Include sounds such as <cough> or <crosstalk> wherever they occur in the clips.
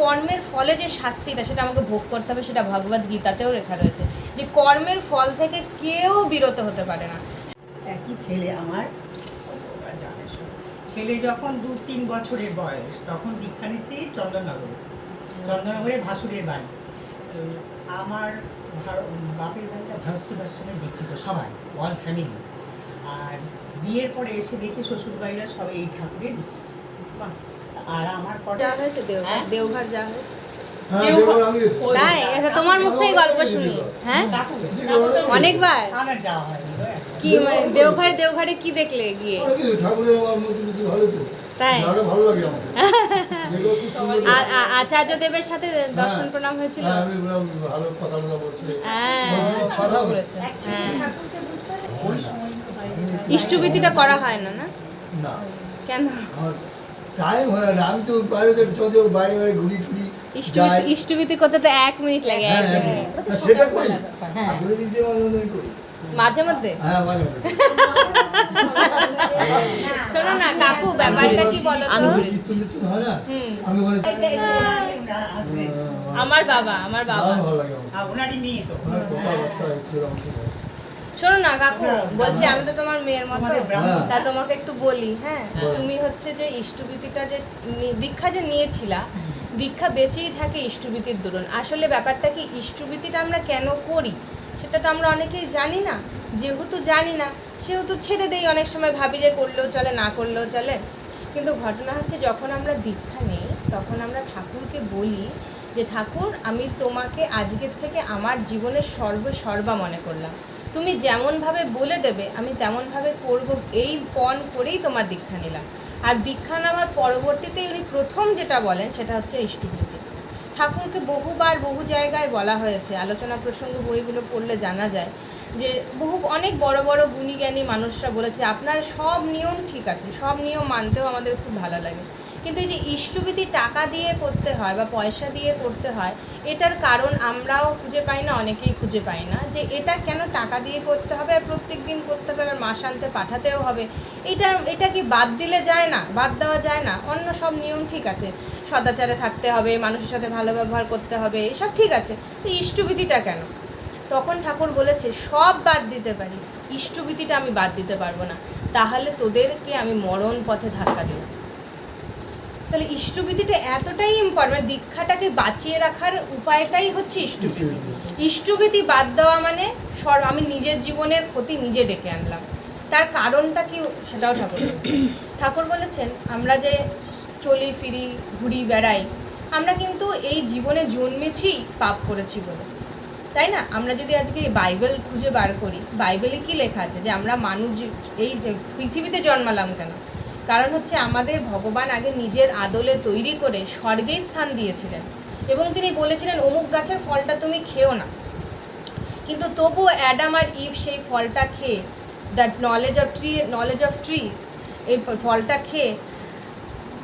কর্মের ফলে যে শাস্তিটা সেটা আমাকে ভোগ করতে হবে সেটা ভগবদ গীতাতেও লেখা রয়েছে। যে কর্মের ফল থেকে কেউ বিরত হতে পারে না। একই ছেলে আমার। ছেলে যখন দু তিন বছরের বয়স তখন দীক্ষা নিচ্ছি চন্দননগরে। চন্দননগরে ভাসুরের বাড়ি। তো আমার বাপের বাড়িটা ভারস্তি ভার্সনে দীক্ষিত সবাই ওয়ান ফ্যামিলি আর বিয়ের পরে এসে দেখি শ্বশুরবাড়িরা সবাই এই ঠাকুরের দীক্ষিত। বাহ। আর আমার যা হয়েছে দেওঘর হ্যাঁ? দেওঘর যা হয়েছে। হ্যাঁ। তাই এটা তোমার মুখ থেকেই গল্প শুনি। হ্যাঁ? অনেকবার? আমার যাওয়া হয়নি কি মানে দেওঘরে দেওঘরে কি দেখলে গিয়ে? তাই? <laughs> আচার্য দেবের সাথে দর্শন প্রণাম হয়েছিল? হ্যাঁ, হ্যাঁ হ্যাঁ। ইষ্টভীতিটা করা হয় না না? কেন? টাইম হয় না আমি তো বাইরে চোখে বাইরে বাইরে ঘুরি টুরি ইষ্টভীতি যাই। করতে তো এক মিনিট লাগে হ্যাঁ, এক হ্যাঁ, মিনিট। হ্যাঁ, সেটা করি মাঝে মধ্যে হ্যাঁ মাঝে মাঝে শোনো না কাকু ব্যাপারটা কি বলো তো হয়। আমি আমার বাবা আমার বাবা ভালো লাগে ওনারই মেয়ে তো শোনো না কাকু বলছি আমি তো তোমার মেয়ের মতো। তা তোমাকে একটু বলি হ্যাঁ? তুমি হচ্ছে যে ইষ্টভীতিটা যে দীক্ষা যে নিয়েছিলা দীক্ষা বেঁচেই থাকে ইষ্টভীতির দরুন। আসলে ব্যাপারটা কি ইষ্টভীতিটা আমরা কেন করি? সেটা তো আমরা অনেকেই জানি না। যেহেতু জানি না সেহেতু ছেড়ে দেই অনেক সময় ভাবি যে করলেও চলে না করলেও চলে। কিন্তু ঘটনা হচ্ছে যখন আমরা দীক্ষা নেই তখন আমরা ঠাকুরকে বলি যে ঠাকুর আমি তোমাকে আজকের থেকে আমার জীবনের সর্ব সর্বা মনে করলাম। তুমি যেমনভাবে বলে দেবে, আমি তেমনভাবে করব, এই পণ করেই তোমার দীক্ষা নিলাম। আর দীক্ষা নেওয়ার পরবর্তীতে উনি প্রথম যেটা বলেন সেটা হচ্ছে ইষ্টভূতি। ঠাকুরকে বহুবার বহু জায়গায় বলা হয়েছে, আলোচনা প্রসঙ্গ বইগুলো পড়লে জানা যায় যে বহু, অনেক বড় বড় গুণী জ্ঞানী মানুষরা বলেছে, আপনার সব নিয়ম ঠিক আছে, সব নিয়ম মানতেও আমাদের খুব ভালো লাগে। কিন্তু এই যে ইষ্টভীতি টাকা দিয়ে করতে হয় বা পয়সা দিয়ে করতে হয়, এটার কারণ আমরাও খুঁজে পাই না, অনেকেই খুঁজে পাই না, যে এটা কেন টাকা দিয়ে করতে হবে আর প্রত্যেক দিন করতে হবে আর মাস আনতে পাঠাতেও হবে। এটা এটা কি বাদ দিলে যায় না? বাদ দেওয়া যায় না? অন্য সব নিয়ম ঠিক আছে। সদাচারে থাকতে হবে, মানুষের সাথে ভালো ব্যবহার করতে হবে, এসব ঠিক আছে। তো ইষ্টভীতিটা কেন? তখন ঠাকুর বলেছে, সব বাদ দিতে পারি। ইষ্টভীতিটা আমি বাদ দিতে পারব না। তাহলে তোদেরকে আমি মরণ পথে ধাক্কা দেব। তাহলে ইষ্টভীতিটা এতটাই ইম্পর্টেন্ট দীক্ষাটাকে বাঁচিয়ে রাখার উপায়টাই হচ্ছে ইষ্টভীতি ইষ্টভীতি বাদ দেওয়া মানে সর আমি নিজের জীবনের ক্ষতি নিজে ডেকে আনলাম। তার কারণটা কি সেটাও ঠাকুর ঠাকুর বলেছেন আমরা যে চলি ফিরি ঘুরি বেড়াই আমরা কিন্তু এই জীবনে জন্মেছি পাপ করেছি বলে। তাই না? আমরা যদি আজকে বাইবেল খুঁজে বার করি বাইবেলে কি লেখা আছে? যে আমরা মানুষ এই যে পৃথিবীতে জন্মালাম কেন? কারণ হচ্ছে আমাদের ভগবান আগে নিজের আদলে তৈরি করে স্বর্গেই স্থান দিয়েছিলেন। এবং তিনি বলেছিলেন, অমুক গাছের ফলটা তুমি খেও না। কিন্তু তবু অ্যাডাম আর ইভ সেই ফলটা খেয়ে that knowledge of tree, knowledge of tree, এই ফলটা খেয়ে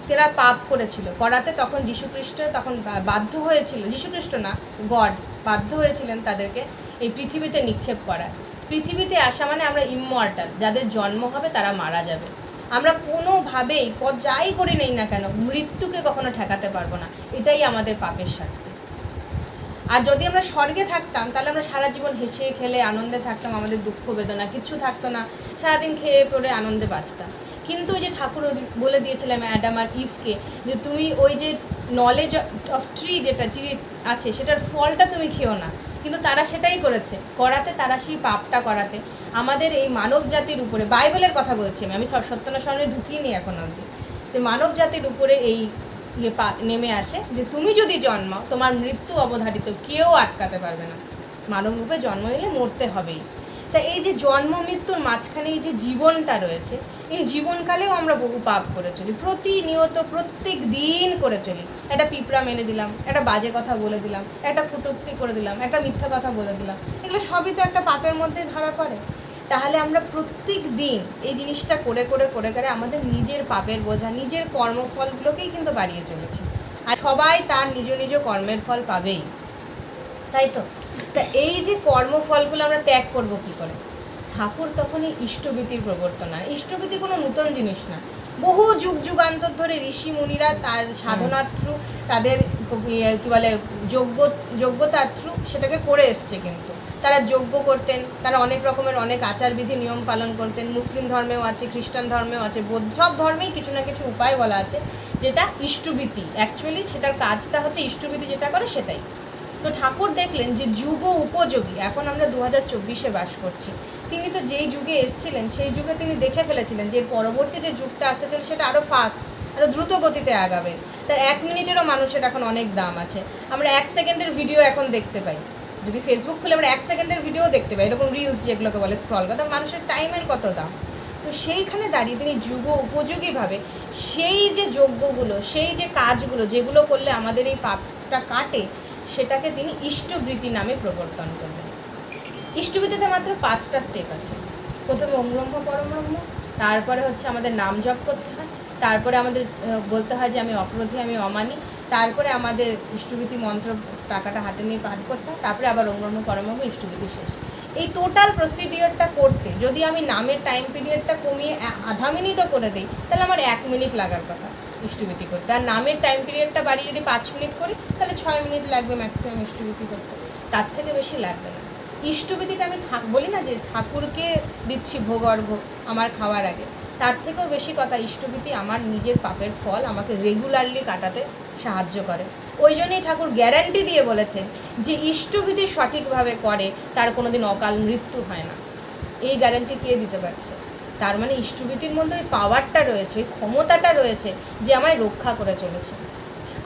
তারা পাপ করেছিল। করাতে তখন যীশুখ্রিস্ট তখন বাধ্য হয়েছিল যীশুখ্রিস্ট না, গড বাধ্য হয়েছিলেন তাদেরকে এই পৃথিবীতে নিক্ষেপ করার। পৃথিবীতে আসা মানে আমরা ইমমর্টাল, যাদের জন্ম হবে তারা মারা যাবে। আমরা কোনোভাবেই ক- যাই করে নেই না কেন, মৃত্যুকে কখনো ঠেকাতে পারব না। এটাই আমাদের পাপের শাস্তি। আর যদি আমরা স্বর্গে থাকতাম, তাহলে আমরা সারা জীবন হেসে খেলে আনন্দে থাকতাম, আমাদের দুঃখ বেদনা কিচ্ছু থাকতো না, সারাদিন খেয়ে পড়ে আনন্দে বাঁচতাম। কিন্তু ওই যে ঠাকুর বলে দিয়েছিলাম, অ্যাডাম আর ইফকে যে তুমি ওই যে নলেজ অফ ট্রি যেটা ট্রি আছে, সেটার ফলটা তুমি খেও না। কিন্তু তারা সেটাই করেছে, করাতে তারা সেই পাপটা করাতে। আমাদের এই মানব জাতির উপরে, বাইবেলের কথা বলছি আমি আমি সব সত্যনা স্মরণে ঢুকিয়ে এখন অবধি। তো মানব জাতির উপরে এই ইয়ে নেমে আসে যে তুমি যদি জন্মাও, তোমার মৃত্যু অবধারিত, কেউ আটকাতে পারবে না। মানব রূপে জন্ম নিলে মরতে হবেই। তা এই যে জন্ম, মৃত্যুর মাঝখানে এই যে জীবনটা রয়েছে, এই জীবনকালেও আমরা বহু পাপ করে চলি, প্রতিনিয়ত প্রত্যেক দিন করে চলি। একটা পিঁপড়া মেনে দিলাম, একটা বাজে কথা বলে দিলাম, একটা কটূক্তি করে দিলাম, একটা মিথ্যা কথা বলে দিলাম। এগুলো সবই তো একটা পাপের মধ্যে ধরা পড়ে। তাহলে আমরা প্রত্যেক দিন এই জিনিসটা করে করে করে করে আমাদের নিজের পাপের বোঝা, নিজের কর্মফলগুলোকেই কিন্তু বাড়িয়ে চলেছি। আর সবাই তার নিজ নিজ কর্মের ফল পাবেই। তাই তো? তা এই যে কর্মফলগুলো আমরা ত্যাগ করব কি করে? ঠাকুর তখন এই ইষ্টভীতির প্রবর্তন। আনে ইষ্টভীতি কোনো নূতন জিনিস না। বহু যুগ, যুগান্তর ধরে ঋষি মুনিরা তার সাধনার থ্রু তাদের ইয়ে কী বলে যোগ্য যোগ্যতার থ্রু সেটাকে করে এসছে কিন্তু। তারা যজ্ঞ করতেন, তারা অনেক রকমের অনেক আচারবিধি নিয়ম পালন করতেন, মুসলিম ধর্মেও আছে, খ্রিস্টান ধর্মেও আছে, বৌদ্ধ, সব ধর্মেই কিছু না কিছু উপায় বলা আছে, যেটা ইষ্টবিতি অ্যাকচুয়ালি সেটার কাজটা হচ্ছে ইষ্টবিতি যেটা করে সেটাই। তো ঠাকুর দেখলেন যে যুগ উপযোগী, এখন আমরা দু হাজার চব্বিশে বাস করছি। তিনি তো যেই যুগে এসেছিলেন, সেই যুগে তিনি দেখে ফেলেছিলেন যে পরবর্তী যে যুগটা আসতে চলে সেটা আরও ফাস্ট আরও দ্রুত গতিতে আগাবে। তার এক মিনিটেরও মানুষের এখন অনেক দাম আছে। আমরা এক সেকেন্ডের ভিডিও এখন দেখতে পাই। যদি ফেসবুক খুলে আমরা এক সেকেন্ডের ভিডিও দেখতে পাই, এরকম রিলস যেগুলোকে বলে স্ক্রল করা মানুষের টাইমের কত দাম? তো সেইখানে দাঁড়িয়ে তিনি যুগ উপযোগীভাবে সেই যে যজ্ঞগুলো, সেই যে কাজগুলো, যেগুলো করলে আমাদের এই পাপটা কাটে, সেটাকে তিনি ইষ্টবৃত্তি নামে প্রবর্তন করলেন। ইষ্টবৃত্তিতে মাত্র পাঁচটা স্টেপ আছে। প্রথমে ওম ব্রহ্ম পরম ব্রহ্ম তারপরে হচ্ছে আমাদের নাম জপ করতে হয়, তারপরে আমাদের বলতে হয় যে আমি অপরাধী, আমি অমানি তারপরে আমাদের ইষ্টবৃত্তি মন্ত্র টাকাটা হাতে নিয়ে পাঠ করতে হয় তারপরে আবার পরম ব্রহ্ম ইষ্টবৃত্তি শেষ। এই টোটাল প্রসিডিওরটা করতে, যদি আমি নামের টাইম পিরিয়ডটা কমিয়ে আধা মিনিটও করে দিই, তাহলে আমার এক মিনিট লাগার কথা ইষ্টবৃত্তি করতে। আর নামের টাইম পিরিয়ডটা বাড়িয়ে যদি পাঁচ মিনিট করি, তাহলে ছয় মিনিট লাগবে ম্যাক্সিমাম ইষ্টবৃত্তি করতে। তার থেকে বেশি লাগবে না। ইষ্টবিধিটা আমি বলি না যে ঠাকুরকে দিচ্ছি ভোগ অর্ঘ আমার খাওয়ার আগে। তার থেকেও বেশি কথা ইষ্টবিধি আমার নিজের পাপের ফল আমাকে রেগুলারলি কাটাতে সাহায্য করে। ওই জন্যই ঠাকুর গ্যারান্টি দিয়ে বলেছেন যে ইষ্টবিধি সঠিকভাবে করে, তার কোনোদিন অকাল মৃত্যু হয় না। এই গ্যারান্টি কে দিতে পারছে? তার মানে ইষ্টবিধির মধ্যে ওই পাওয়ারটা রয়েছে ক্ষমতাটা রয়েছে যে আমায় রক্ষা করে চলেছে।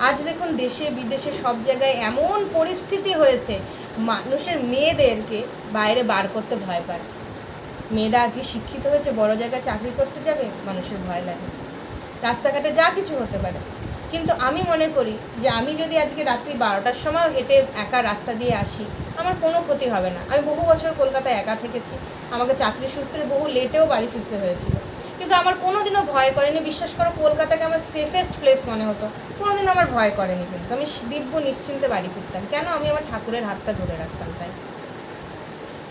আজ দেখুন দেশে, বিদেশে সব জায়গায় এমন পরিস্থিতি হয়েছে, মানুষের মেয়েদেরকে বাইরে বার করতে ভয় পায়। মেয়েরা আজকে শিক্ষিত হয়েছে, বড় জায়গায় চাকরি করতে যাবে, মানুষের ভয় লাগে। রাস্তাঘাটে যা কিছু হতে পারে। কিন্তু আমি মনে করি যে আমি যদি আজকে রাত্রি বারোটার সময় হেঁটে একা রাস্তা দিয়ে আসি, আমার কোনো ক্ষতি হবে না। আমি বহু বছর কলকাতায় একা থেকেছি। আমাকে চাকরি সূত্রে বহু লেটেও বাড়ি ফিরতে হয়েছিল। কিন্তু আমার কোনোদিনও ভয় করেনি। বিশ্বাস করো, কলকাতাকে আমার সেফেস্ট প্লেস মনে হতো। কোনোদিন আমার ভয় করেনি কিন্তু। আমি দিব্য নিশ্চিন্তে বাড়ি ফিরতাম। কেন? আমি আমার ঠাকুরের হাতটা ধরে রাখতাম তাই।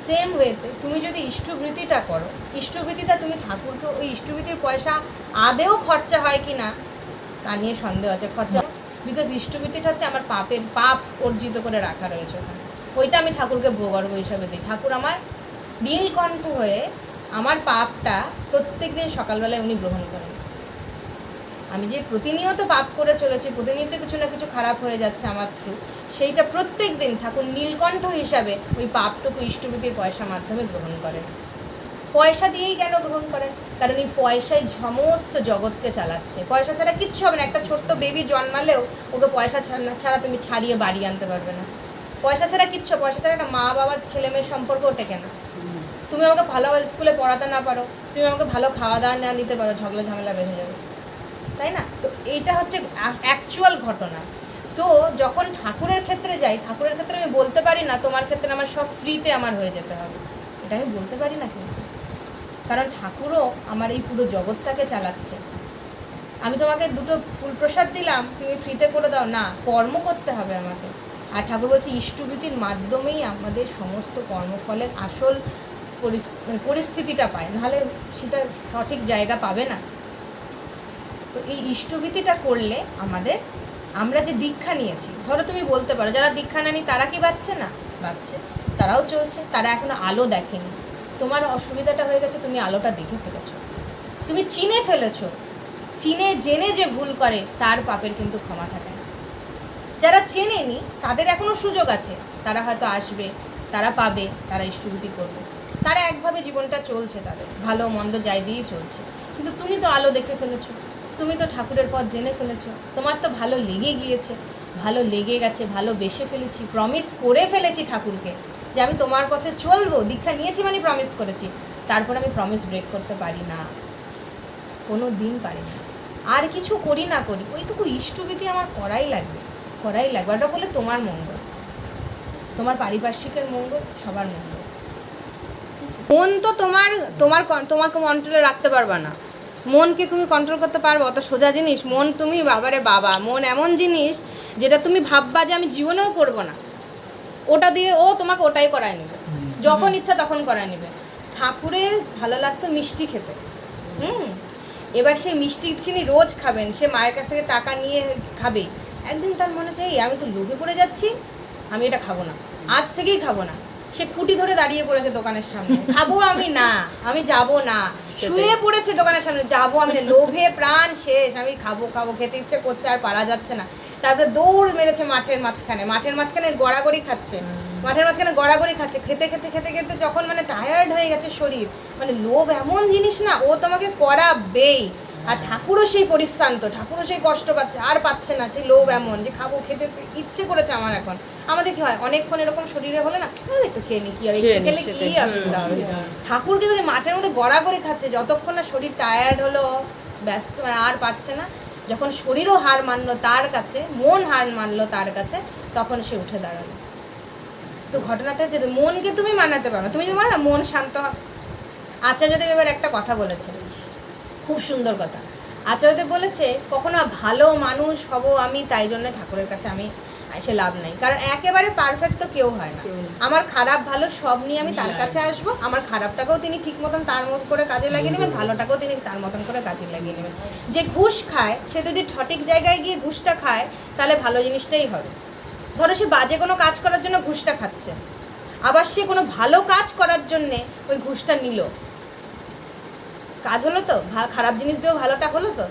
সেম ওয়েতে তুমি যদি ইষ্টবৃত্তিটা করো ইষ্টবৃত্তিটা তুমি ঠাকুরকে, ওই ইষ্টবৃত্তির পয়সা আদেও খরচা হয় কি না, তা নিয়ে সন্দেহ আছে। খরচা বিকজ ইষ্টবৃত্তিটা হচ্ছে আমার পাপের পাপ অর্জিত করে রাখা রয়েছে ওখানে। ওইটা আমি ঠাকুরকে ভোগর্ব হিসাবে দিই। ঠাকুর আমার নীলকণ্ঠ হয়ে আমার পাপটা প্রত্যেক দিন সকালবেলায় উনি গ্রহণ করেন। আমি যে প্রতিনিয়ত পাপ করে চলেছি, প্রতিনিয়ত কিছু না কিছু খারাপ হয়ে যাচ্ছে আমার থ্রু সেইটা প্রত্যেক দিন ঠাকুর নীলকণ্ঠ হিসাবে ওই পাপটুকু ইষ্টবৃত্তির পয়সা মাধ্যমে গ্রহণ করেন। পয়সা দিয়েই কেন গ্রহণ করেন? কারণ এই পয়সাই সমস্ত জগৎকে চালাচ্ছে। পয়সা ছাড়া কিচ্ছু হবে না, একটা ছোট্ট বেবি জন্মালেও ওকে পয়সা ছাড়া তুমি ছাড়িয়ে বাড়ি আনতে পারবে না। পয়সা ছাড়া কিচ্ছু পয়সা ছাড়া একটা মা বাবার ছেলে মেয়ের সম্পর্ক টেকে না তুমি আমাকে ভালো স্কুলে পড়াতে না পারো, তুমি আমাকে ভালো খাওয়া দাওয়া না দিতে পারো, ঝগড়া ঝামেলা বেঁধে যাবে। তাই না? তো এইটা হচ্ছে অ্যাকচুয়াল ঘটনা। তো যখন ঠাকুরের ক্ষেত্রে যাই, ঠাকুরের ক্ষেত্রে আমি বলতে পারি না, তোমার ক্ষেত্রে আমার সব ফ্রিতে আমার হয়ে যেতে হবে। এটা আমি বলতে পারি না কিন্তু। কারণ ঠাকুরও আমার এই পুরো জগৎটাকে চালাচ্ছে। আমি তোমাকে দুটো ফুল প্রসাদ দিলাম, তুমি ফ্রিতে করে দাও। না, কর্ম করতে হবে আমাকে। আর ঠাকুর বলছে, ইষ্টভীতির মাধ্যমেই আমাদের সমস্ত কর্মফলের আসল পরিস্থিতিটা পায়। নাহলে সেটা সঠিক জায়গা পাবে না। তো এই ইষ্টভীতিটা করলে আমাদের, আমরা যে দীক্ষা নিয়েছি, ধরো তুমি বলতে পারো যারা দীক্ষা নেনি তারা কি বাচ্ছে? না, বাচ্ছে। তারাও চলছে, তারা এখনও আলো দেখেনি। তোমার অসুবিধাটা হয়ে গেছে, তুমি আলোটা দেখে ফেলেছো। তুমি চিনে ফেলেছো। চিনে, জেনে যে ভুল করে, তার পাপের কিন্তু ক্ষমা থাকে না। যারা চেনেনি, তাদের এখনও সুযোগ আছে। তারা হয়তো আসবে, তারা পাবে, তারা ইষ্টভূতি করবে। তারা একভাবে জীবনটা চলছে তাদের। ভালো, মন্দ যাই দিয়েই চলছে। কিন্তু তুমি তো আলো দেখে ফেলেছো। তুমি তো ঠাকুরের পথ জেনে ফেলেছ। তোমার তো ভালো লেগে গিয়েছে। ভালো লেগে গেছে, ভালো বেসে ফেলেছি প্রমিস করে ফেলেছি ঠাকুরকে যে আমি তোমার পথে চলবো। দীক্ষা নিয়েছি মানে প্রমিস করেছি। তারপর আমি প্রমিস ব্রেক করতে পারি না। কোনো দিন পারি না। আর কিছু করি না করি, ওইটুকু ইষ্টবিধি আমার করাই লাগবে। করাই লাগবে। ওটা করলে তোমার মঙ্গল। তোমার পারিপার্শ্বিকের মঙ্গল, সবার মঙ্গল। মন তো তোমার তোমার তোমাকে কন্ট্রোলে রাখতে পারবা না। মনকে তুমি কন্ট্রোল করতে পারব, অত সোজা জিনিস। মন তুমি বাবারে বাবা। মন এমন জিনিস যেটা তুমি ভাববা যে আমি জীবনেও করব না। ওটা দিয়ে ও তোমাকে ওটাই করায় নেবে। যখন ইচ্ছা তখন করায় নেবে। ঠাকুরের ভালো লাগতো মিষ্টি খেতে। হুম? এবার সেই মিষ্টি চিনি রোজ খাবেন। সে মায়ের কাছ থেকে টাকা নিয়ে খাবেই। একদিন তার মনে হচ্ছে, এই, আমি তো লোভে পড়ে যাচ্ছি, আমি এটা খাব না। আজ থেকেই খাব না। সে খুঁটি ধরে দাঁড়িয়ে পড়েছে দোকানের সামনে। খাব আমি না আমি যাব না। শুয়ে পড়েছে দোকানের সামনে যাব আমি না। লোভে প্রাণ শেষ আমি খাব খাব খেতে ইচ্ছে করছে আর পারা যাচ্ছে না। তারপরে দৌড় মেরেছে মাঠের মাঝখানে। মাঠের মাঝখানে গড়াগড়ি খাচ্ছে। মাঠের মাঝখানে গড়াগড়ি খাচ্ছে। খেতে খেতে খেতে খেতে যখন মানে টায়ার্ড হয়ে গেছে শরীর মানে লোভ এমন জিনিস না ও তোমাকে করাবেই আর ঠাকুরও সেই পরিশ্রান্ত ঠাকুরও সেই কষ্ট পাচ্ছে আর পাচ্ছে না সেই লোভ এমন যে খাব খেতে ইচ্ছে করেছে আমার এখন। আমাদের কি হয় অনেকক্ষণ এরকম শরীরে হলে না একটু খেয়ে নি কি আর একটু খেলে কি অসুবিধা হবে? ঠাকুর কিন্তু মাঠের মধ্যে গড়াগড়ি খাচ্ছে যতক্ষণ না শরীর টায়ার্ড হলো ব্যস্ত মানে আর পাচ্ছে না যখন শরীরও হার মানলো তার কাছে মন হার মানলো তার কাছে তখন সে উঠে দাঁড়াল। তো ঘটনাটা হচ্ছে যে মনকে তুমি মানাতে পারো না। তুমি যদি বলো না মন শান্ত হয় আচার্যদেব এবার একটা কথা বলেছে। খুব সুন্দর কথা। আচার্যদেব বলেছে কখনো ভালো মানুষ হব আমি তাই জন্য ঠাকুরের কাছে আমি এসে লাভ নাই। কারণ একেবারে পারফেক্ট তো কেউ হয় না। আমার খারাপ ভালো সব নিয়ে আমি তার কাছে আসব। আমার খারাপটাকেও তিনি ঠিক মতন তার মতো করে কাজে লাগিয়ে নেবেন ভালোটাকেও তিনি তার মতন করে কাজে লাগিয়ে নেবেন। যে ঘুষ খায় সে যদি সঠিক জায়গায় গিয়ে ঘুষটা খায় তাহলে ভালো জিনিসটাই হবে। ধরো সে বাজে কোনো কাজ করার জন্য ঘুষটা খাচ্ছে। আবার সে কোনো ভালো কাজ করার জন্যে ওই ঘুষটা নিল। কাজ হলো তো? খারাপ জিনিস দিয়েও ভালোটা হলো তো?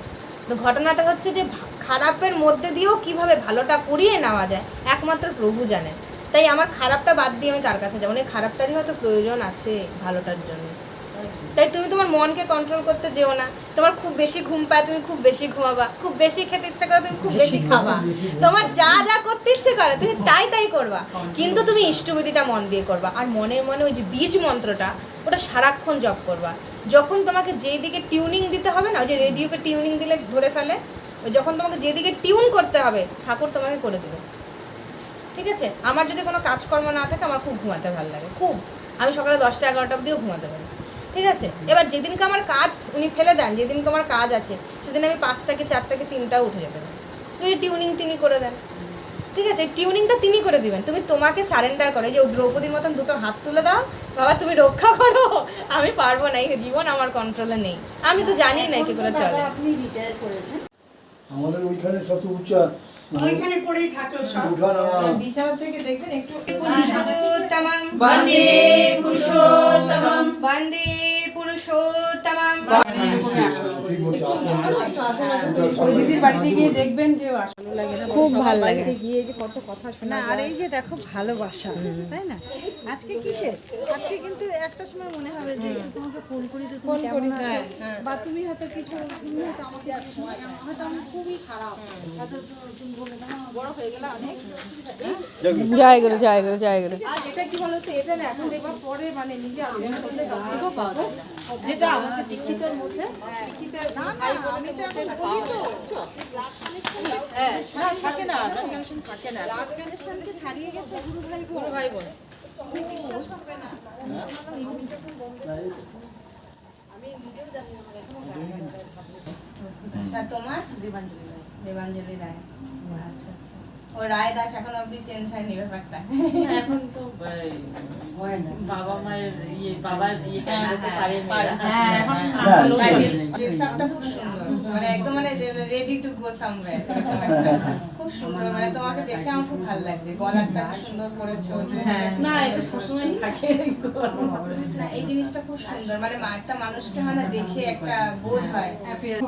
তো ঘটনাটা হচ্ছে যে খারাপের মধ্যে দিয়েও কীভাবে ভালোটা করিয়ে নেওয়া যায়? একমাত্র প্রভু জানেন। তাই আমার খারাপটা বাদ দিয়ে আমি তার কাছে যাব। না এই খারাপটারই হয়তো প্রয়োজন আছে ভালোটার জন্য। তাই তুমি তোমার মনকে কন্ট্রোল করতে যেও না। তোমার খুব বেশি ঘুম পায় তুমি খুব বেশি ঘুমাবা। খুব বেশি খেতে ইচ্ছে করে তুমি খুব বেশি খাবা। তোমার যা যা করতে ইচ্ছে করে তুমি তাই তাই করবা। কিন্তু তুমি ইষ্টবিধিটা মন দিয়ে করবা। আর মনের মনে ওই যে বীজ মন্ত্রটা ওটা সারাক্ষণ জপ করবা। যখন তোমাকে যেই দিকে টিউনিং দিতে হবে না, ওই যে রেডিওকে টিউনিং দিলে ধরে ফেলে যখন তোমাকে যেদিকে টিউন করতে হবে, ঠাকুর তোমাকে করে দেবে। ঠিক আছে? আমার যদি কোনো কাজকর্ম না থাকে, আমার খুব ঘুমাতে ভালো লাগে, খুব। আমি সকালে দশটা এগারোটা অবধিও ঘুমাতে পারি। ঠিক আছে? এবার যেদিনকে আমার কাজ উনি ফেলে দেন, যেদিনকে আমার কাজ আছে, সেদিন আমি পাঁচটাকে, চারটাকে, তিনটাও উঠে যেতে পারি। টিউনিং তিনি করে দেন। ঠিক আছে টিউনিংটা তিনি করে দিবেন। তুমি তোমাকে সারেন্ডার করো যে ও দ্রৌপদীর মতন দুটো হাত তুলে দাও বাবা তুমি রক্ষা করো। আমি পারব না এই জীবন আমার কন্ট্রোলে নেই। আমি তো জানি না কি করে চলে। আপনি রিটায়ার করেছেন। আমাদের ওইখানে সব উচ্চা ওইখানে পড়েই থাকল সব। বিছানা থেকে দেখবেন একটু পুরুষোত্তমম। বন্দে পুরুষোত্তমম। বন্দে পুরুষোত্তমম ওই দিদির বাড়িতে গিয়ে দেখবেন যে খুব ভালো লাগে। গিয়ে যে কত কথা শোনা আর এই যে দেখো ভালোবাসা তাই না? আজকে কিসের আজকে কিন্তু একটা সময় মনে হবে যে তোমাকে ফোন করি কেমন আছো? বা তুমি হয়তো কিছু তুমি হয়তো আমাকে হয়তো আমি খুবই খারাপ। হয়তো তুমি বলে বড় হয়ে গেলে অনেক জয় গুরু জয় গুরু জয় গুরু আর এটা কি বলতো এটা না এখন দেখবা পরে মানে নিজে আবেদন করলে পাওয়া যায়। যেটা আমাদের দীক্ষিতের মধ্যে দীক্ষিতের ভাই বোনদের মধ্যে পাওয়া হ্যাঁ। না, থাকে না ব্লাড কানেকশন থাকে না। ব্লাড কানেকশনকে ছাড়িয়ে গেছে গুরু ভাই বোন। ভাই বোন। আচ্ছা তোমার? দেবাঞ্জলি রায়। দেবাঞ্জলি রায়। আচ্ছা আচ্ছা। ও রায় দাস এখন অবধি চেঞ্জ হয়নি ব্যাপারটা। এখন তো এই, বাবা মায়ের ইয়ে বাবার ইয়ে কেন হ্যাঁ, পারে হ্যাঁ, এখন না, ভালো তাই করে যে- নেই। যে সাপটা খুব সুন্দর। মানে একদম মানে রেডি টু গো সামওয়্যার খুব সুন্দর মানে তোমাকে দেখে আমার খুব ভালো লাগছে। গলাটা সুন্দর করেছ হ্যাঁ। না এটা সবসময় থাকে। না এই জিনিসটা খুব সুন্দর। মানে একটা মানুষকে হয় না দেখে একটা বোধ হয়।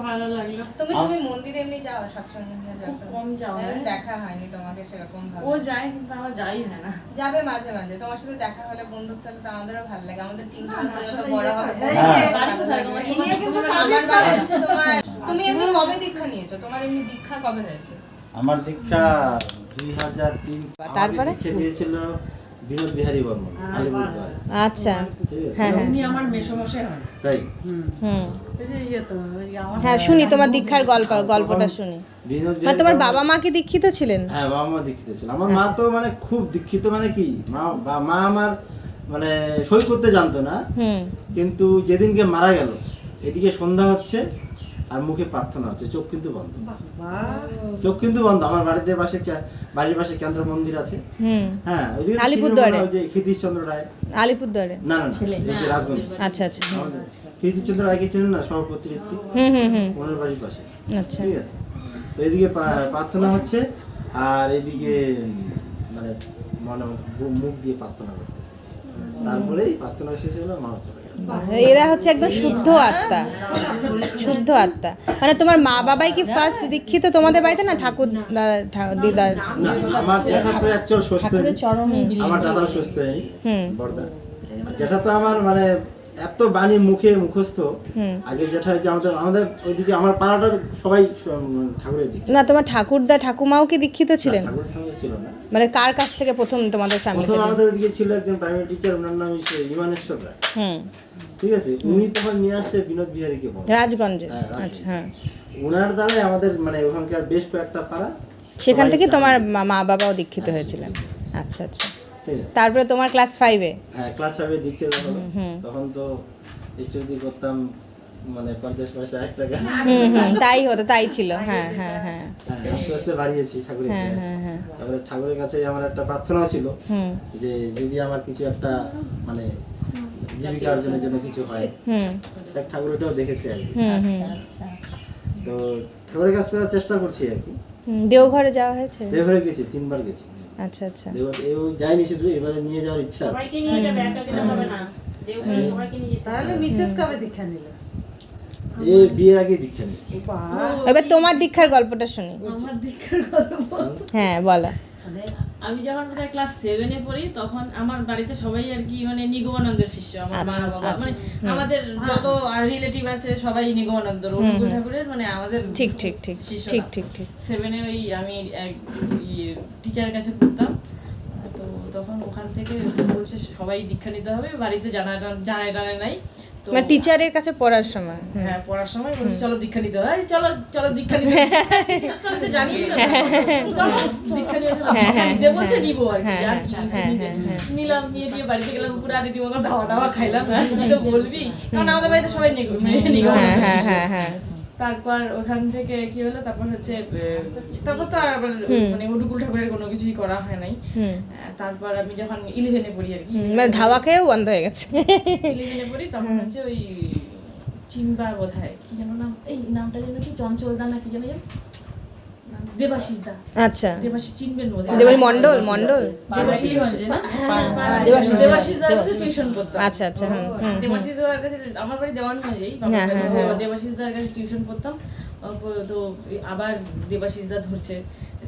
ভালো লাগল। তুমি তুমি মন্দিরে এমনি যাও সৎসঙ্গে যাও কম হয়। দেখা হয়নি। তোমাকে সেরকম ও যায় কিন্তু আমার যাই হয় না। যাবে মাঝে মাঝে। তোমার সাথে দেখা হলে বন্ধুত্ব হলে তো আমাদেরও ভালো লাগে। আমাদের টিম বড় হবে এই যে- বাড়ি কোথায় তোমার? তুমিও কিন্তু সার্ভিস বার হচ্ছে তোমার। তুমি এমনি কবে দীক্ষা নিয়েছো? তোমার এমনি দীক্ষা কবে হয়েছে? আমার দীক্ষা দুই হাজার তিন তারপরে? দীক্ষা দিয়েছিল বিনোদ বিহারী বর্মন আচ্ছা। হ্যাঁ হ্যাঁ। উনি আমার মেসমশাই হন তাই? হুম। এই যে ইয়ে হ্যাঁ শুনি তোমার দীক্ষার গল্প গল্পটা শুনি। মানে তোমার বাবা মা কি দীক্ষিত ছিলেন? হ্যাঁ বাবা মা দীক্ষিত ছিল আমার মা তো মানে খুব দীক্ষিত মানে কি? মা মা আমার মানে সই করতে জানতো না। কিন্তু যেদিনকে মারা গেল এদিকে সন্ধ্যা হচ্ছে আর মুখে প্রার্থনা হচ্ছে। চোখ কিন্তু বন্ধ। চোখ কিন্তু বন্ধ। আমার বাড়িতে পাশে বাড়ির পাশে কেন্দ্র মন্দির আছে। হ্যাঁ আলিপুরদুয়ারে? ওই যে ক্ষিতীশচন্দ্র রায়। আলিপুরদুয়ারে? না না না যে রাজগঞ্জ। আচ্ছা আচ্ছা। কীর্তিচন্দ্র রায়কে চেনেন না? সভাপতি হুম হুম হুম। ওনার বাড়ির পাশে। আচ্ছা। ঠিক আছে। তো এদিকে প্রার্থনা হচ্ছে আর এদিকে মানে মনে মুখ দিয়ে প্রার্থনা করতেছে। তারপরেই প্রার্থনা শেষ হলো মা চলে এরা হচ্ছে একদম শুদ্ধ আত্মা শুদ্ধ আত্মা। মানে তোমার মা বাবাই কি ফার্স্ট দীক্ষিত তোমাদের বাড়িতে না ঠাকুর দিদার? না আমার জ্যাঠা তো অ্যাকচুয়াল সুস্থ হয়নি আমার দাদাও সুস্থ জ্যাঠা তো আমার মানে এত বাণী মুখে মুখস্থ। আগে জ্যাঠা যে আমাদের আমাদের ওইদিকে আমার পাড়াটা সবাই ঠাকুরের দিকে। না তোমার ঠাকুরদা ঠাকুমাও কি দীক্ষিত ছিলেন? ছিল না। মানে কার কাছ থেকে প্রথম তোমাদের প্রথম আমাদের ওইদিকে ছিল একজন প্রাইভেট টিচার ওনার নাম ইমানেশ্বর রায়। হুম। ঠিক আছে? উনি তখন নিয়ে আসছে বিনোদ বিহারীকে রাজগঞ্জে? হ্যাঁ, আচ্ছা হ্যাঁ। ওনার দ্বারাই আমাদের মানে ওখানকার বেশ কয়েকটা পাড়া। সেখান থেকে তোমার মা- বাবাও দীক্ষিত হয়েছিলেন। আচ্ছা আচ্ছা। তারপরে তোমার ক্লাস ফাইভে হ্যাঁ ক্লাস ফাইভে দীক্ষিত হলো। তখন তো স্টুডি করতাম মানে পঞ্চাশ পয়সা এক টাকা। তাই হতো তাই ছিল। হ্যাঁ হ্যাঁ হ্যাঁ। হ্যাঁ, আস্তে আস্তে বাড়িয়েছি ঠাকুরের হ্যাঁ কাছে। হ্যাঁ হ্যাঁ। তারপরে ঠাকুরের কাছে আমার একটা প্রার্থনা ছিল যে যদি আমার কিছু একটা মানে জীবিকা অর্জনের জন্য কিছু হয় হুম। দেখ ঠাকুর ওটাও দেখেছে আর কি। হুম হুম। তো ঠাকুরের করার চেষ্টা করছি আর কি। দেওঘরে যাওয়া হয়েছে? দেওঘরে গেছি তিনবার গেছি। আচ্ছা আচ্ছা। এও যাইনি শুধু এবারে নিয়ে যাওয়ার ইচ্ছা আছে। সবাইকে নিয়ে যাবে একা যেতে হবে না। দেওঘরে সবাইকে নিয়ে যেতে তাহলে মিসেস কবে দীক্ষা নিল? এ বিয়ের আগে দীক্ষা নিয়েছি এবার তোমার দীক্ষার গল্পটা শুনি। আমার দীক্ষার গল্প? হ্যাঁ বলো। আমি যখন বোধহয় ক্লাস সেভেনে পড়ি তখন আমার বাড়িতে সবাই আর কি মানে নিগমানন্দের শিষ্য আমার মা আচ্ছা, বাবা। আচ্ছা, মানে আমাদের যত রিলেটিভ আছে সবাই নিগমানন্দ অনুকূল ঠাকুরের মানে আমাদের ঠিক ঠিক ঠিক। ঠিক ঠিক ঠিক। সেভেনে ওই আমি টিচারের কাছে পড়তাম। তো তখন ওখান থেকে বলছে সবাই দীক্ষা নিতে হবে বাড়িতে জানা জানায় টানায় নাই। মানে টিচারের কাছে পড়ার সময় হ্যাঁ পড়ার সময় বলছে চলো দীক্ষা নিতে চলো চলো দীক্ষা নিতে জানি চলো দীক্ষা নিয়ে চলো। নিতে বলছে নিবো আর কি আর হ্যাঁ, নিতে। নিলাম নিয়ে দিয়ে বাড়িতে গেলাম পুরো রীতিমতো ধাওয়া টাওয়া খাইলাম হ্যাঁ, তুই তো বলবি। কারণ আমাদের বাড়িতে সবাই হ্যাঁ হ্যাঁ হ্যাঁ হ্যাঁ। তারপর ওখান থেকে কি হলো? তারপর হচ্ছে তারপর তো আর আবার মানে অনুকূল ঠাকুরের কোনো কিছুই করা হয় নাই। তারপর আমি যখন ইলেভেনে পড়ি আর কি মানে ধাওয়া খেয়েও বন্ধ হয়ে গেছে। ইলেভেনে পড়ি তখন হচ্ছে ওই চিম্বা বোধ হয় কি যেন নাম এই নামটা যেন কি চঞ্চলদা না কি যেন? দেবাশিস দা আচ্ছা। দেবাশিস চিনবেন মন্ডল মন্ডল দেবাশিস। টিউশন করতাম আচ্ছা আচ্ছা দেবাশিস দার কাছে আমার বাড়ি দেওয়ান হয়ে যাই হ্যাঁ, হ্যাঁ, হ্যাঁ। দেবাশিস দার কাছে টিউশন করতাম। তো আবার দেবাশিস দা ধরছে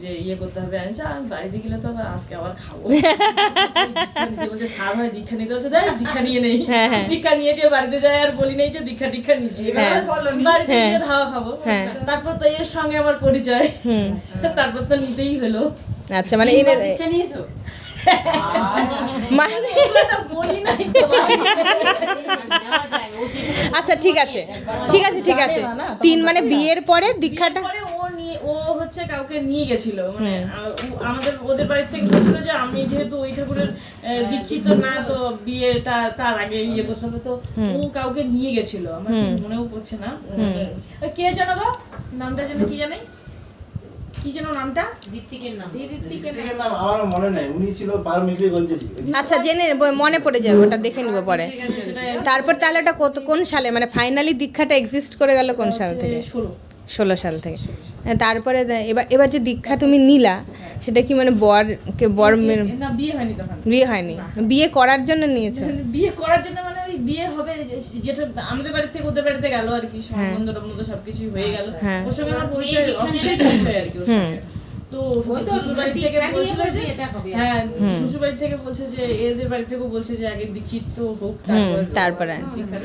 যে ইয়ে করতে হবে আমি আমি বাড়িতে গেলে তো আবার আজকে আবার খাব। <laughs> দীক্ষা বলছে স্যার হয় দীক্ষা নিতে বলছে দেখ দীক্ষা নিয়ে নেই। হ্যাঁ, হ্যাঁ। দীক্ষা নিয়ে দিয়ে বাড়িতে যাই আর বলি নেই যে দীক্ষা টিক্ষা নিচ্ছি হ্যাঁ। বাড়িতে গিয়ে ধাওয়া খাব। তারপর তো এর সঙ্গে আমার পরিচয়। <laughs> তারপর তো নিতেই হলো। আচ্ছা মানে দীক্ষা নিয়েছো? মানে বলি নাই তো আচ্ছা ঠিক আছে। ঠিক আছে ঠিক আছে। তিন মানে বিয়ের পরে দীক্ষাটা ও হচ্ছে কাউকে নিয়ে গেছিল। মানে আমাদের ওদের বাড়ি থেকে বলছিল যে আমি যেহেতু ওই ঠাকুরের আহ, দীক্ষিত না তো বিয়েটা তার আগে ইয়ে করতে হবে। তো ও কাউকে নিয়ে গেছিল। আমার মনেও পড়ছে না। কে যেন গো? নামটা যেন কি জানি? কি যেন নামটা? ঋত্বিকের নাম। ঋত্বিকের নাম। আমার মনে নাই। উনি ছিল বারমিগঞ্জের আচ্ছা জেনে মনে পড়ে যাবে ওটা দেখে নিব পরে। তারপর তাহলে ওটা কত কোন সালে? মানে ফাইনালি দীক্ষাটা এক্সিস্ট করে গেল কোন সাল থেকে? ষোলো। সাল থেকে। তারপরে এবার এবার যে দীক্ষা তুমি নিলা সেটা কি মানে বর কে বর বিয়ে হয়নি বিয়ে হয়নি। বিয়ে করার জন্য নিয়েছো? বিয়ে করার জন্য মানে বিয়ে হবে যেটা আমাদের বাড়ি থেকে ওদের বাড়িতে গেল আর কি সম্বন্ধ টম্বন্ধ সবকিছু হয়ে গেল। হ্যাঁ। ওর সঙ্গে আমার পরিচয় অফিসের পরিচয় আর কি ওর সঙ্গে। তো শ্বশুর থেকে বলছিল যে হ্যাঁ শ্বশুর থেকে বলছে যে এদের বাড়ি থেকেও বলছে যে আগে দীক্ষিত হোক তারপরে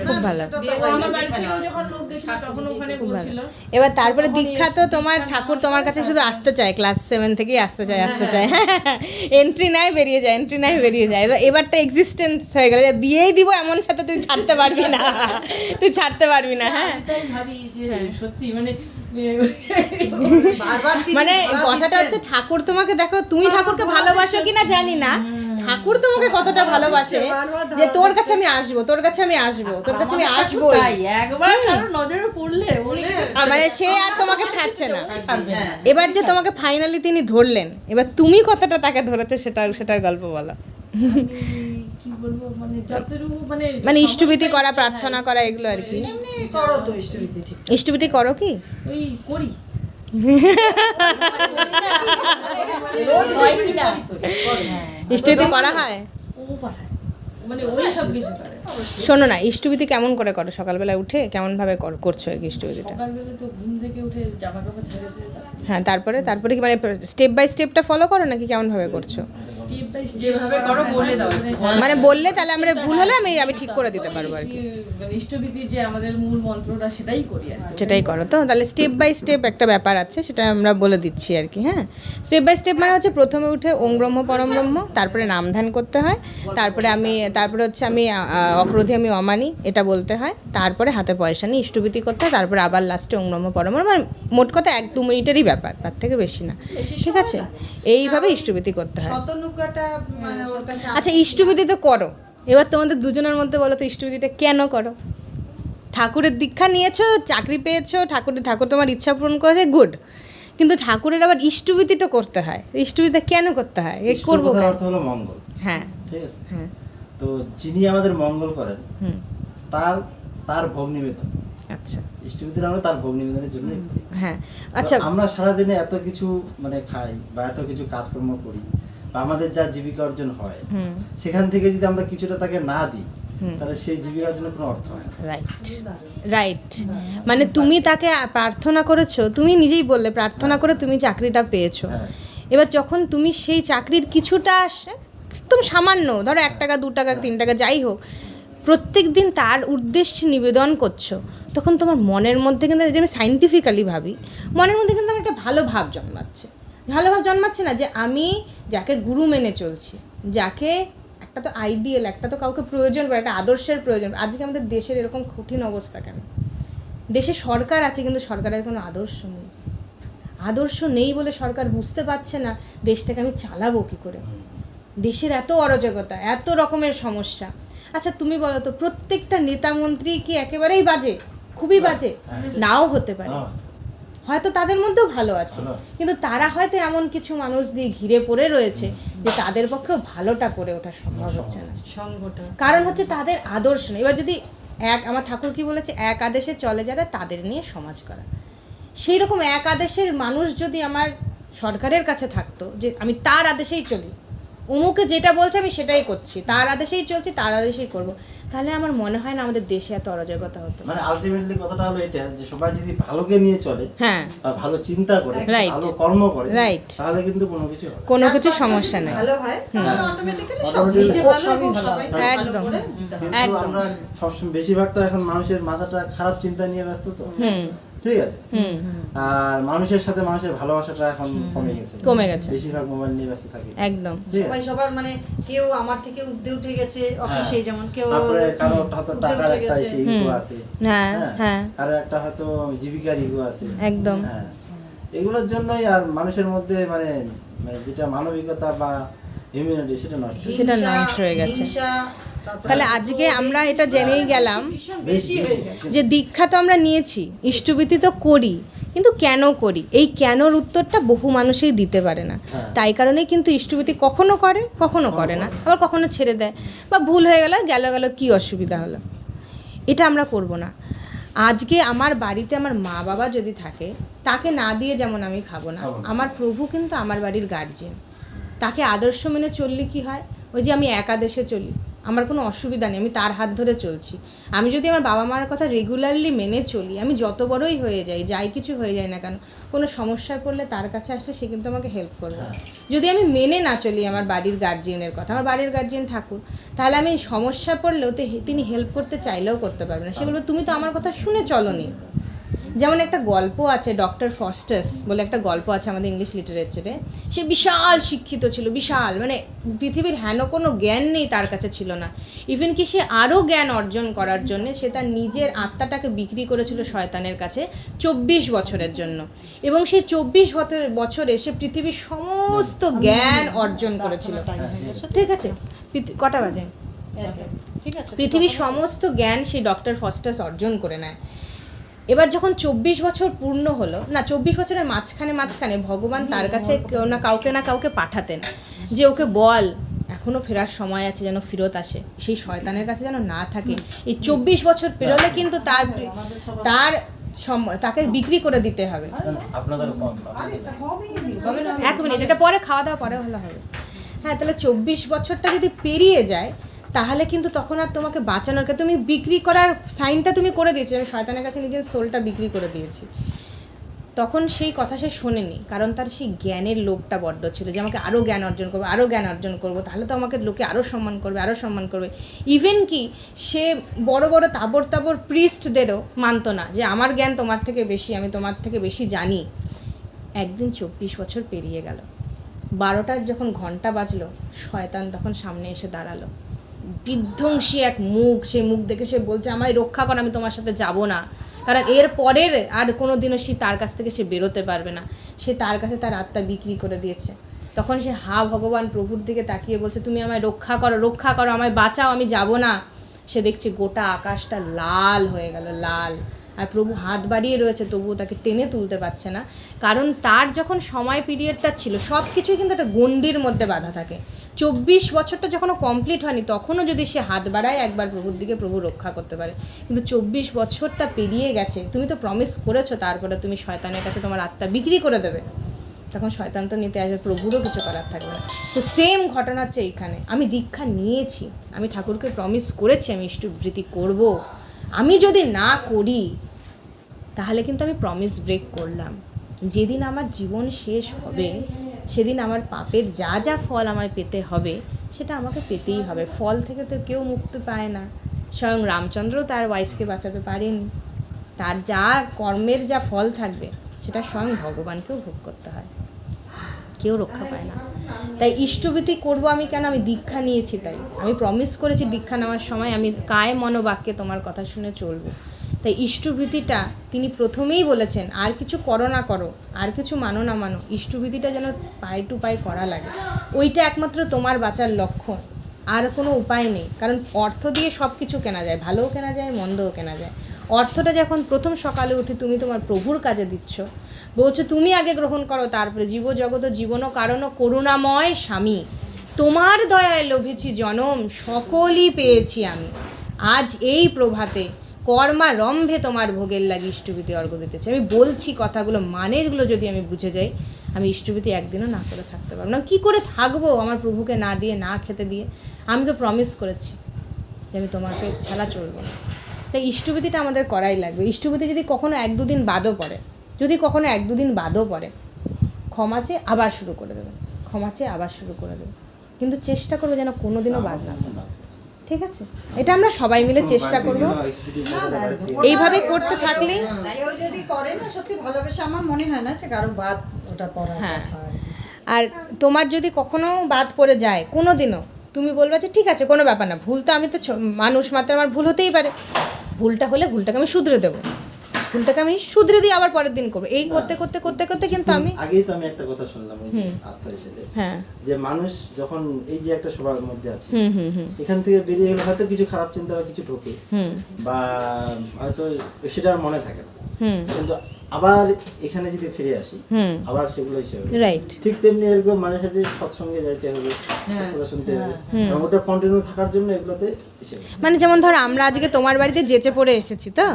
খুব ভালো। আমার বাড়ি থেকেও যখন লোক গেছিল তখন ওখানে বলছিল। এবার তারপরে দীক্ষা তো তোমার ঠাকুর তোমার কাছে শুধু আসতে চায় ক্লাস সেভেন থেকেই আসতে চায় আসতে চায়। <laughs> এন্ট্রি নাই বেরিয়ে যায় এন্ট্রি নাই বেরিয়ে যায়। এবার এবার তো এক্সিস্টেন্স হয়ে গেল বিয়েই দিব এমন সাথে তুই ছাড়তে পারবি না। <laughs> তুই ছাড়তে পারবি না হ্যাঁ। তাই ভাবি যে সত্যি মানে মানে কথাটা হচ্ছে ঠাকুর তোমাকে দেখো তুমি ঠাকুরকে ভালোবাসো কিনা জানি না। ঠাকুর তোমাকে কতটা ভালোবাসে যে তোর কাছে আমি আসব তোর কাছে আমি আসব তোর কাছে আমি আসব একবার নজরে পড়লে মানে সে আর তোমাকে ছাড়ছে না। এবার যে তোমাকে ফাইনালি তিনি ধরলেন এবার তুমি কতটা তাকে ধরেছে সেটার সেটার গল্প বলো। কি বলব মানে যতটুকু মানে মানে ইষ্টভীতি করা প্রার্থনা করা এগুলো আর কি? করো তো ইষ্টভীতি ঠিক ইষ্টভীতি করো কি? ওই করি। রোজ ইষ্টবিতি করা হয়? ও পাঠায়। মানে ওই সব কিছু করে। শোনো না ইষ্টবিতি কেমন করে করো? সকালবেলা উঠে কেমন ভাবে কর- করছ আর কি ছেড়ে হ্যাঁ তারপরে তারপরে কি মানে স্টেপ বাই স্টেপটা ফলো করো নাকি কেমন ভাবে করছ মানে বললে তাহলে আমরা ভুল হলে আমি আমি ঠিক করে দিতে পারব আর কি। মানে ইষ্টবিধি যে আমাদের মূল মন্ত্রটা সেটাই করি সেটাই করো তো? তাহলে স্টেপ বাই স্টেপ একটা ব্যাপার আছে সেটা আমরা বলে দিচ্ছি আর কি হ্যাঁ? স্টেপ বাই স্টেপ মানে হচ্ছে প্রথমে উঠে ওম ব্রহ্ম পরম ব্রহ্ম তারপরে নাম ধ্যান করতে হয় তারপরে আমি তারপরে হচ্ছে আমি অক্রোধে আমি অমানি এটা বলতে হয়। তারপরে হাতে পয়সা নিয়ে ইষ্টভীতি করতে হয় তারপরে আবার লাস্টে ব্রহ্ম পরম মানে মোট কথা এক দু মিনিটেরই ব্যাপার তার থেকে বেশি না। ঠিক আছে? এইভাবে ইষ্টভীতি করতে হয়। শতনুকাটা মানে আচ্ছা ইষ্টবিধি তো করো। এবার তোমাদের দুজনের মধ্যে বলো তো ইষ্টবিধিটা কেন করো? ঠাকুরের দীক্ষা নিয়েছো চাকরি পেয়েছ ঠাকুরের ঠাকুর তোমার ইচ্ছা পূরণ করেছে গুড কিন্তু ঠাকুরের আবার ইষ্টবিধি তো করতে হয়। ইষ্টবিধিটা কেন করতে হয়? এ করব কথার কেন? অর্থ হলো মঙ্গল। হ্যাঁ। ঠিক আছে? হ্যাঁ। তো যিনি আমাদের মঙ্গল করেন হুম। তার তার ভোগ নিবেদন। আচ্ছা। ইষ্টবিদিন আমরা তার ভোগ নিবেদনের জন্যই করি। হ্যাঁ। আচ্ছা। আমরা সারাদিনে এত কিছু মানে খাই বা এত কিছু কাজকর্ম করি বা আমাদের যা জীবিকা অর্জন হয় হুম। সেখান থেকে যদি আমরা কিছুটা তাকে না দিই। তাহলে সেই জীবিকা অর্জনের কোনো অর্থ হয় না। রাইট। রাইট। মানে তুমি তাকে প্রার্থনা করেছ তুমি নিজেই বললে প্রার্থনা করে তুমি চাকরিটা পেয়েছ। হ্যাঁ। এবার যখন তুমি সেই চাকরির কিছুটা আসে একদম সামান্য, ধরো এক টাকা, দু টাকা, তিন টাকা, যাই হোক। প্রত্যেক দিন তার উদ্দেশ্যে নিবেদন করছ, তখন তোমার মনের মধ্যে কিন্তু যে আমি সাইন্টিফিক্যালি ভাবি, মনের মধ্যে কিন্তু আমার একটা ভালো ভাব জন্মাচ্ছে। ভালো ভাব জন্মাচ্ছে না যে আমি যাকে গুরু মেনে চলছি, যাকে একটা তো আইডিয়াল একটা তো কাউকে প্রয়োজন পড়ে একটা আদর্শের প্রয়োজন, আজকে আমাদের দেশের এরকম কঠিন অবস্থা কেন? দেশে সরকার আছে কিন্তু সরকারের কোনো আদর্শ নেই। আদর্শ নেই বলে সরকার বুঝতে পারছে না, দেশটাকে আমি চালাবো কী করে? দেশের এত অরাজকতা এত রকমের সমস্যা। আচ্ছা তুমি বলো তো প্রত্যেকটা নেতা মন্ত্রী কি একেবারেই বাজে? খুবই বাজে। নাও হতে পারে। হ্যাঁ। হয়তো তাদের মধ্যেও ভালো আছে। কিন্তু তারা হয়তো এমন কিছু মানুষ দিয়ে ঘিরে পড়ে রয়েছে যে তাদের পক্ষেও ভালোটা করে ওঠা সম্ভব হচ্ছে না। কারণ হচ্ছে তাদের আদর্শ নেই। এবার যদি এক আমার ঠাকুর কি বলেছে? এক আদেশে চলে যারা তাদের নিয়ে সমাজ করা। সেই রকম এক আদেশের মানুষ যদি আমার সরকারের কাছে থাকতো যে আমি তার আদেশেই চলি অমুকে যেটা বলছে আমি সেটাই করছি। তার আদেশেই চলছি তার আদেশেই করব। তাহলে আমার মনে হয় না আমাদের দেশে এত অরাজকতা হতো মানে আলটিমেটলি কথাটা হলো এটা যে সবাই যদি ভালোকে নিয়ে চলে হ্যাঁ। ভালো চিন্তা করে ভালো কর্ম করে Right. তাহলে কিন্তু কোনো কিছু হবে কোনো কিছু সমস্যা নেই। ভালো হয় তাহলে অটোমেটিক্যালি সব নিজে ভালো ভালো একদম। একদম। আমরা সবসময় বেশিরভাগটা এখন মানুষের মাথাটা খারাপ চিন্তা নিয়ে ব্যস্ত তো। হুম। ঠিক আছে। আর মানুষের সাথে মানুষের ভালোবাসাটা এখন কমে গেছে। কমে গেছে। বেশিরভাগ মোবাইল নিয়ে ব্যস্ত থাকে। একদম। সবাই সবার মানে কেউ আমার থেকে উঠে গেছে অফিসে হ্যাঁ। যেমন কেউ তারপরে কারও হয়তো টাকার একটা। ইগো আছে। হ্যাঁ হ্যাঁ? কারও একটা হয়তো জীবিকার ইগো আছে। একদম। হ্যাঁ। এগুলোর জন্যই আর মানুষের মধ্যে মানে মানে যেটা মানবিকতা বা হিউম্যানিটি সেটা নষ্ট সেটা নষ্ট হয়ে গেছে। তাহলে আজকে আমরা এটা জেনেই গেলাম যে দীক্ষা তো আমরা নিয়েছি ইষ্টভীতি তো করি কিন্তু কেন করি? এই কেনর উত্তরটা বহু মানুষই দিতে পারে না। হ্যাঁ। তাই কারণে কিন্তু ইষ্টভীতি কখনো করে কখনো করে না। আবার কখনো ছেড়ে দেয়। বা ভুল হয়ে গেল গেল গেল কি অসুবিধা হলো? এটা আমরা করব না। আজকে আমার বাড়িতে আমার মা বাবা যদি থাকে তাকে না দিয়ে যেমন আমি খাব না আমার প্রভু কিন্তু আমার বাড়ির গার্জেন তাকে আদর্শ মেনে চললে কি হয়? ওই যে আমি একাদেশে চলি। আমার কোনো অসুবিধা নেই আমি তার হাত ধরে চলছি। আমি যদি আমার বাবা মার কথা রেগুলারলি মেনে চলি আমি যত বড়ই হয়ে যাই যাই কিছু হয়ে যায় না কেন কোনো সমস্যায় পড়লে তার কাছে আসলে সে কিন্তু আমাকে হেল্প করবে। যদি আমি মেনে না চলি আমার বাড়ির গার্জিয়ানের কথা আমার বাড়ির গার্জিয়ান ঠাকুর তাহলে আমি সমস্যা পড়লেও তো তিনি হেল্প করতে চাইলেও করতে পারবে না। সে বলবে তুমি তো আমার কথা শুনে চলনি। যেমন একটা গল্প আছে ডক্টর ফস্টাস বলে একটা গল্প আছে আমাদের ইংলিশ লিটারেচারে সে বিশাল শিক্ষিত ছিল বিশাল মানে পৃথিবীর হেন কোনো জ্ঞান নেই তার কাছে ছিল না। ইভেন কি সে আরও জ্ঞান অর্জন করার জন্য সে তার নিজের আত্মাটাকে বিক্রি করেছিল শয়তানের কাছে চব্বিশ বছরের জন্য। এবং সে চব্বিশ বছর বছরে সে পৃথিবীর সমস্ত জ্ঞান অর্জন করেছিল। ঠিক আছে? কটা বাজে? ঠিক আছে পৃথিবীর সমস্ত জ্ঞান সেই ডক্টর ফস্টাস অর্জন করে নেয়। এবার যখন চব্বিশ বছর পূর্ণ হলো না চব্বিশ বছরের মাঝখানে মাঝখানে ভগবান তার কাছে কেউ না কাউকে না কাউকে পাঠাতেন যে ওকে বল এখনও ফেরার সময় আছে যেন ফেরত আসে। সেই শয়তানের কাছে যেন না থাকে। এই চব্বিশ বছর পেরোলে কিন্তু তার তার তাকে বিক্রি করে দিতে হবে। এক মিনিট এটা পরে খাওয়া দাওয়া পরে হলে হবে। হ্যাঁ তাহলে চব্বিশ বছরটা যদি পেরিয়ে যায় তাহলে কিন্তু তখন আর তোমাকে বাঁচানোর কে- তুমি বিক্রি করার সাইনটা তুমি করে দিয়েছ আমি শয়তানের কাছে নিজের সোলটা বিক্রি করে দিয়েছি। তখন সেই কথা সে শোনেনি, কারণ তার সেই জ্ঞানের লোভটা বড্ড ছিল, যে আমাকে আরও জ্ঞান অর্জন করব আরও জ্ঞান অর্জন করব, তাহলে তো আমাকে লোকে আরও সম্মান করবে আরও সম্মান করবে। ইভেন কি, সে বড় বড় তাবর তাবর প্রিস্টদেরও মানতো না, যে আমার জ্ঞান তোমার থেকে বেশি, আমি তোমার থেকে বেশি জানি। একদিন চব্বিশ বছর পেরিয়ে গেল। বারোটার যখন ঘণ্টা বাজলো, শয়তান তখন সামনে এসে দাঁড়াল। বিধ্বংসী এক মুখ সেই মুখ দেখে সে বলছে, আমায় রক্ষা কর, আমি তোমার সাথে যাব না। কারণ এর পরের আর কোনো দিনও সে তার কাছ থেকে সে বেরোতে পারবে না। সে তার কাছে তার আত্মা বিক্রি করে দিয়েছে। তখন সে হা ভগবান প্রভুর দিকে তাকিয়ে বলছে, তুমি আমায় রক্ষা করো রক্ষা করো, আমায় বাঁচাও, আমি যাব না। সে দেখছে গোটা আকাশটা লাল হয়ে গেল, লাল। আর প্রভু হাত বাড়িয়ে রয়েছে, তবুও তাকে টেনে তুলতে পারছে না। কারণ তার যখন সময় পিরিয়ডটা ছিল সব কিছুই কিন্তু একটা গণ্ডির মধ্যে বাধা থাকে। চব্বিশ বছরটা যখনও কমপ্লিট হয়নি, তখনও যদি সে হাত বাড়ায়, একবার প্রভুর দিকে প্রভু রক্ষা করতে পারে। কিন্তু চব্বিশ বছরটা পেরিয়ে গেছে, তুমি তো প্রমিস করেছ তারপরে তুমি শয়তানের কাছে তোমার আত্মা বিক্রি করে দেবে। তখন শয়তান তো নিতে আসবে, প্রভুরও কিছু করার থাকবে না। তো সেম ঘটনা হচ্ছে এইখানে। আমি দীক্ষা নিয়েছি, আমি ঠাকুরকে প্রমিস করেছি, আমি ইষ্টবৃত্তি করব। আমি যদি না করি, তাহলে কিন্তু আমি প্রমিস ব্রেক করলাম। যেদিন আমার জীবন শেষ হবে সেদিন আমার পাপের যা যা ফল আমায় পেতে হবে, সেটা আমাকে পেতেই হবে। ফল থেকে তো কেউ মুক্তি পায় না। স্বয়ং রামচন্দ্র তার ওয়াইফকে বাঁচাতে পারেনি। তার যা কর্মের যা ফল থাকবে, সেটা স্বয়ং ভগবানকেও ভোগ করতে হয়। কেউ রক্ষা পায় না। তাই ইষ্টভীতি করব আমি কেন? আমি দীক্ষা নিয়েছি তাই। আমি প্রমিস করেছি দীক্ষা নেওয়ার সময় আমি কায় মনোবাক্যে তোমার কথা শুনে চলবো। তাই ইষ্টভীতিটা তিনি প্রথমেই বলেছেন, আর কিছু করো না করো, আর কিছু মানো না মানো, ইষ্টভীতিটা যেন পায়ে টু পায়ে করা লাগে। ওইটা একমাত্র তোমার বাঁচার লক্ষণ, আর কোনো উপায় নেই। কারণ অর্থ দিয়ে সব কিছু কেনা যায়, ভালোও কেনা যায়, মন্দও কেনা যায়। অর্থটা যখন প্রথম সকালে উঠে তুমি তোমার প্রভুর কাজে দিচ্ছ, বলছো, তুমি আগে গ্রহণ করো, তারপরে জীব জগত জীবন কারণ করুণাময় স্বামী। তোমার দয়ায় লোভেছি জনম, সকলই পেয়েছি আমি। আজ এই প্রভাতে কর্মা রম্ভে তোমার ভোগের লাগি ইষ্টভীতি অর্ঘ দিতেছে আমি বলছি কথাগুলো মানেগুলো যদি আমি বুঝে যাই, আমি ইষ্টভীতি একদিনও না করে থাকতে পারব না। কি করে থাকব আমার প্রভুকে না দিয়ে, না খেতে দিয়ে? আমি তো প্রমিস করেছি যে আমি তোমাকে ছাড়া চলবো না। তাই ইষ্টভীতিটা আমাদের করাই লাগবে। ইষ্টভীতি যদি কখনো এক দুদিন বাদও পড়ে, যদি কখনো এক দুদিন বাদও পড়ে, ক্ষমা চেয়ে আবার শুরু করে দেবে। ক্ষমা চেয়ে আবার শুরু করে দেবে। কিন্তু চেষ্টা করবে যেন কোনোদিনও বাদ না। ঠিক আছে? এটা আমরা সবাই মিলে চেষ্টা করব। এইভাবে করতে থাকলে কেউ যদি করে না সত্যি ভালোবেসে আমার মনে হয় না যে কারও বাদ ওটা পড়া হ্যাঁ। আর তোমার যদি কখনো বাদ পড়ে যায় কোনো দিনও তুমি বলবে যে ঠিক আছে কোনো ব্যাপার না ভুল তো আমি তো ছ- মানুষ মাত্র আমার ভুল হতেই পারে। ভুলটা হলে ভুলটাকে আমি শুধরে দেবো। ভুলটাকে আমি শুধরে দিয়ে আবার পরের দিন করব। এই করতে করতে করতে করতে কিন্তু আমি আগেই তো আমি একটা কথা শুনলাম ওই হিসেবে। হ্যাঁ। যে মানুষ যখন এই যে একটা সবার মধ্যে আছে হুম হুম হুম। এখান থেকে বেরিয়ে গেলে হয়তো কিছু খারাপ চিন্তা বা কিছু ঢোকে হুম। বা হয়তো সেটা আর মনে থাকে না। হুম। কিন্তু আবার এখানে যদি ফিরে আসি হুম। আবার সেগুলোই হবে রাইট ঠিক তেমনি এরকম মাঝে সাঝে সৎসঙ্গে যাইতে হবে কথা শুনতে হবে। এবং ওটা কন্টিনিউ থাকার জন্য এগুলোতে মানে যেমন ধর আমরা আজকে তোমার বাড়িতে যেচে পড়ে এসেছি তো?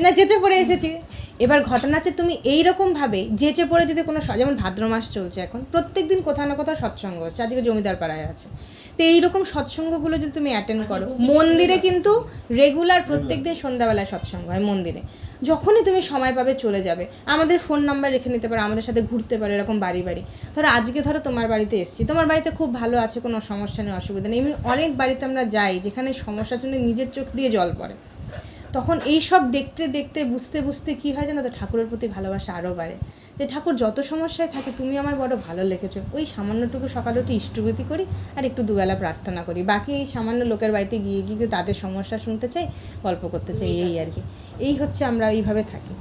না যেচে পড়ে এসেছি। এবার ঘটনা হচ্ছে তুমি এই রকম ভাবে যেচে পড়ে যদি কোনো স- যেমন ভাদ্র মাস চলছে এখন প্রত্যেক দিন কোথাও না কোথাও সৎসঙ্গ হচ্ছে। আজকে জমিদার পাড়ায় আছে। তো এইরকম সৎসঙ্গগুলো যদি তুমি অ্যাটেন্ড করো মন্দিরে কিন্তু রেগুলার প্রত্যেক দিন সন্ধ্যাবেলায় সৎসঙ্গ হয় মন্দিরে। যখনই তুমি সময় পাবে চলে যাবে। আমাদের ফোন নাম্বার রেখে নিতে পারো, আমাদের সাথে ঘুরতে পারো, এরকম বাড়ি বাড়ি। ধরো আজকে ধরো তোমার বাড়িতে এসেছি, তোমার বাড়িতে খুব ভালো আছে, কোনো সমস্যা নেই, অসুবিধা নেই। এমনি অনেক বাড়িতে আমরা যাই, যেখানে সমস্যার জন্য নিজের চোখ দিয়ে জল পড়ে। তখন এই সব দেখতে দেখতে, বুঝতে বুঝতে কী হয় জানো তো? ঠাকুরের প্রতি ভালোবাসা আরও বাড়ে। যে ঠাকুর যত সমস্যায় থাকে তুমি আমার বড় ভালো লেগেছো ওই সামান্যটুকু সকালে উঠে ইষ্টভূতি করি আর একটু দুবেলা প্রার্থনা করি। বাকি এই সামান্য লোকের বাড়িতে গিয়ে কিন্তু তাদের সমস্যা শুনতে চাই গল্প করতে চাই এই আর কি। এই হচ্ছে আমরা এইভাবে থাকি।